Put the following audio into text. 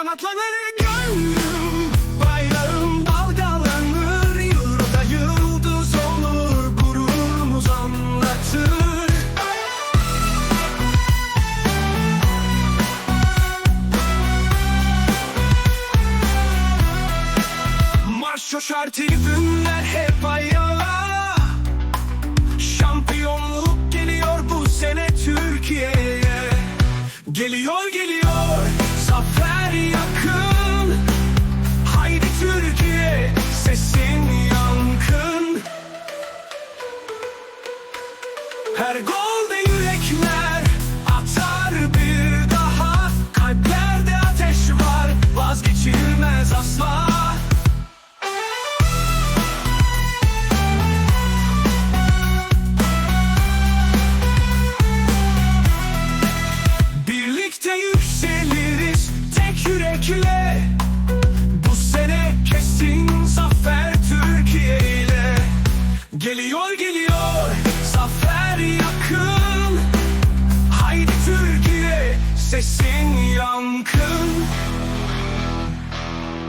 kanatlanır gönlüm Bayrağım dalgalanır Yurda yıldız olur Gururumuz anlatır. Marş coşar tribünler hep ayağa. Şampiyonluk geliyor bu sene Türkiye'ye. Geliyor geliyor Her golde yürekler atar bir daha. Kalplerde ateş var vazgeçilmez asla. Birlikte yükseliriz tek yürekle. Bu sene kesin zafer Türkiye ile. Geliyor geliyor zafer yakın. Haydi Türkiye sesin yankın